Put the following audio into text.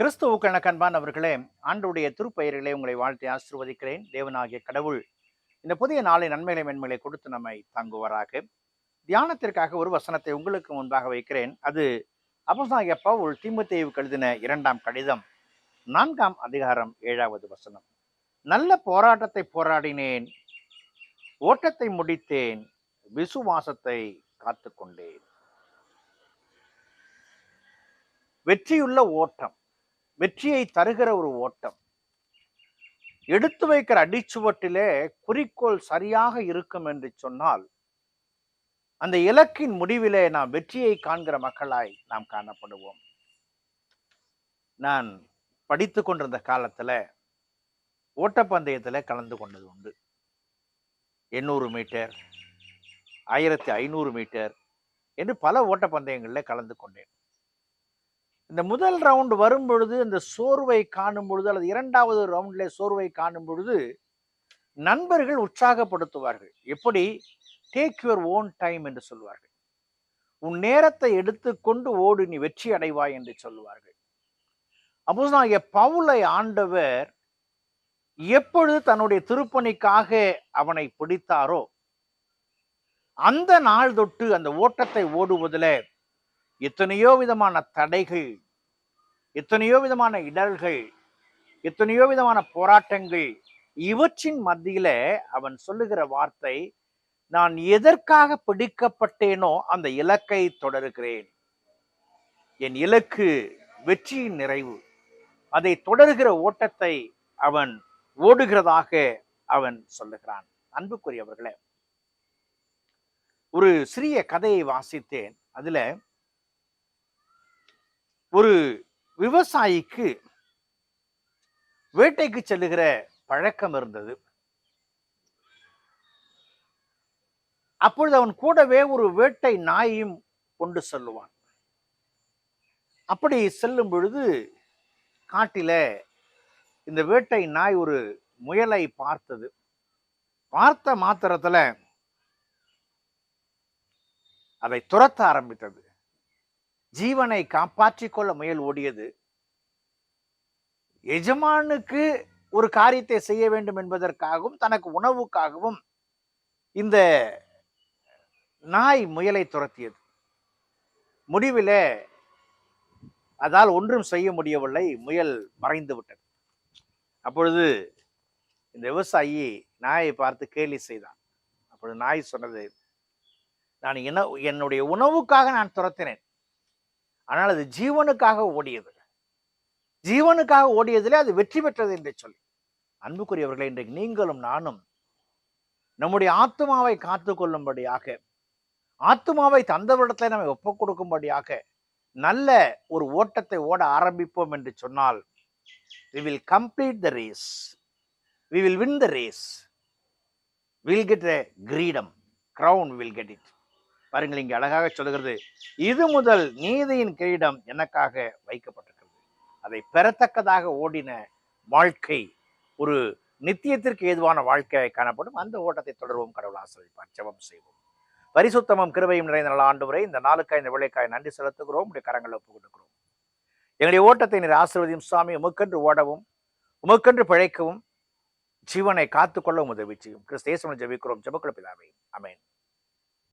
கிறிஸ்துவுக்கு கண்பான் அவர்களே ஆண்டுடைய திருப்பெயர்களை உங்களை வாழ்த்தி ஆசிர்வதிக்கிறேன். தேவனாகிய கடவுள் இந்த புதிய நாளை நன்மைகளை மென்மைகளை கொடுத்து நம்மை தாங்குவாராக. தியானத்திற்காக ஒரு வசனத்தை உங்களுக்கு முன்பாக வைக்கிறேன். அது அப்போஸ்தலனாகிய பவுல் தீமோத்தேயுவுக்கு கழுதின இரண்டாம் கடிதம் நான்காம் அதிகாரம் ஏழாவது வசனம். நல்ல போராட்டத்தை போராடினேன் ஓட்டத்தை முடித்தேன் விசுவாசத்தை காத்துக்கொண்டேன். வெற்றியுள்ள ஓட்டம். வெற்றியை தருகிற ஒரு ஓட்டம். எடுத்து வைக்கிற அடிச்சுவட்டிலே குறிக்கோள் சரியாக இருக்கும் என்று சொன்னால் அந்த இலக்கின் முடிவிலே நாம் வெற்றியை காண்கிற மக்களாய் நாம் காணப்படுவோம். நான் படித்து கொண்டிருந்த காலத்தில் ஓட்டப்பந்தயத்தில் கலந்து கொண்டது உண்டு. எண்ணூறு மீட்டர் ஆயிரத்தி ஐநூறு மீட்டர் என்று பல ஓட்டப்பந்தயங்களில் கலந்து கொண்டேன். இந்த முதல் ரவுண்ட் வரும் பொழுது இந்த சோர்வை காணும் பொழுது அல்லது இரண்டாவது ரவுண்ட்ல சோர்வை காணும் பொழுது நண்பர்கள் உற்சாகப்படுத்துவார்கள். எப்படி? டேக் யுவர் ஓன் டைம் என்று சொல்வார்கள் உன் நேரத்தை எடுத்துக்கொண்டு ஓடு நீ வெற்றி அடைவாய் என்று சொல்லுவார்கள். அப்போது பவுலை ஆண்டவர் எப்பொழுது தன்னுடைய திருப்பணிக்காக அவனை பிடித்தாரோ அந்த நாள் தொட்டு அந்த ஓட்டத்தை ஓடுவதில் எத்தனையோ விதமான தடைகள் எத்தனையோ விதமான இடர்கள் எத்தனையோ விதமான போராட்டங்கள் இவற்றின் மத்தியில அவன் சொல்லுகிற வார்த்தை நான் எதற்காக பிடிக்கப்பட்டேனோ அந்த இலக்கை தொடருகிறேன். என் இலக்கு வெற்றியின் நிறைவு. அதை தொடர்கிற ஓட்டத்தை அவன் ஓடுகிறதாக அவன் சொல்லுகிறான். அன்புக்குரியவர்களே ஒரு சிறிய கதையை வாசித்தேன். அதுல ஒரு விவசாயிக்கு வேட்டைக்கு செல்லுகிற பழக்கம் இருந்தது. அப்பொழுது அவன் கூடவே ஒரு வேட்டை நாயையும் கொண்டு செல்லுவான். அப்படி செல்லும் பொழுது காட்டில இந்த வேட்டை நாய் ஒரு முயலை பார்த்தது. பார்த்த மாத்திரத்துல அதை துரத்த ஆரம்பித்தது. ஜீவனை காப்பாற்றிக் கொள்ள முயல் ஓடியது. எஜமானுக்கு ஒரு காரியத்தை செய்ய வேண்டும் என்பதற்காகவும் தனக்கு உணவுக்காகவும் இந்த நாய் முயலை துரத்தியது. முடிவில் அதால் ஒன்றும் செய்ய முடியவில்லை. முயல் மறைந்து விட்டது. அப்பொழுது இந்த விவசாயி நாயை பார்த்து கேலி செய்தான். அப்பொழுது நாய் சொன்னது நான் என்ன என்னுடைய உணவுக்காக நான் துரத்தினேன். ஆனால் அது ஜீவனுக்காக ஓடியது. ஜீவனுக்காக ஓடியதிலே அது வெற்றி பெற்றது என்று சொல்லி. அன்புக்குரியவர்களை இன்றைக்கு நீங்களும் நானும் நம்முடைய ஆத்மாவை காத்து கொள்ளும்படியாக ஆத்மாவை தந்தவரிடத்தில் நம்மை ஒப்புக் கொடுக்கும்படியாக நல்ல ஒரு ஓட்டத்தை ஓட ஆரம்பிப்போம் என்று சொன்னால் we will complete the race we will win the race will get a கிரீடம் கிரவுன் வில் கெட் இட் பாருங்கள் இங்கே அழகாக சொல்லுகிறது இது முதல் நீதியின் கிரீடம் எனக்காக வைக்கப்பட்டிருக்கிறது. அதை பெறத்தக்கதாக ஓடின வாழ்க்கை ஒரு நித்தியத்திற்கு ஏதுவான வாழ்க்கையாக காணப்படும். அந்த ஓட்டத்தை தொடர்வோம் கடவுள் ஆசிரியப்பார் ஜெபம் செய்வோம். பரிசுத்தமும் கிருபையும் நிறைந்த நல்ல ஆண்டு வரை இந்த நாளுக்காய் இந்த விளைக்காய் நன்றி செலுத்துகிறோம். உடைய கரங்களை ஒப்புக் கொடுக்கிறோம். எங்களுடைய ஓட்டத்தை நீர் ஆசிர்வதியும் சுவாமி உமக்கென்று ஓடவும் உமக்கென்று பிழைக்கவும் ஜீவனை காத்துக்கொள்ளவும் உதவி செய்யும். கிறிஸ்தேசம் ஜெபிக்கிறோம். ஜெபக்குள்ள அமேன்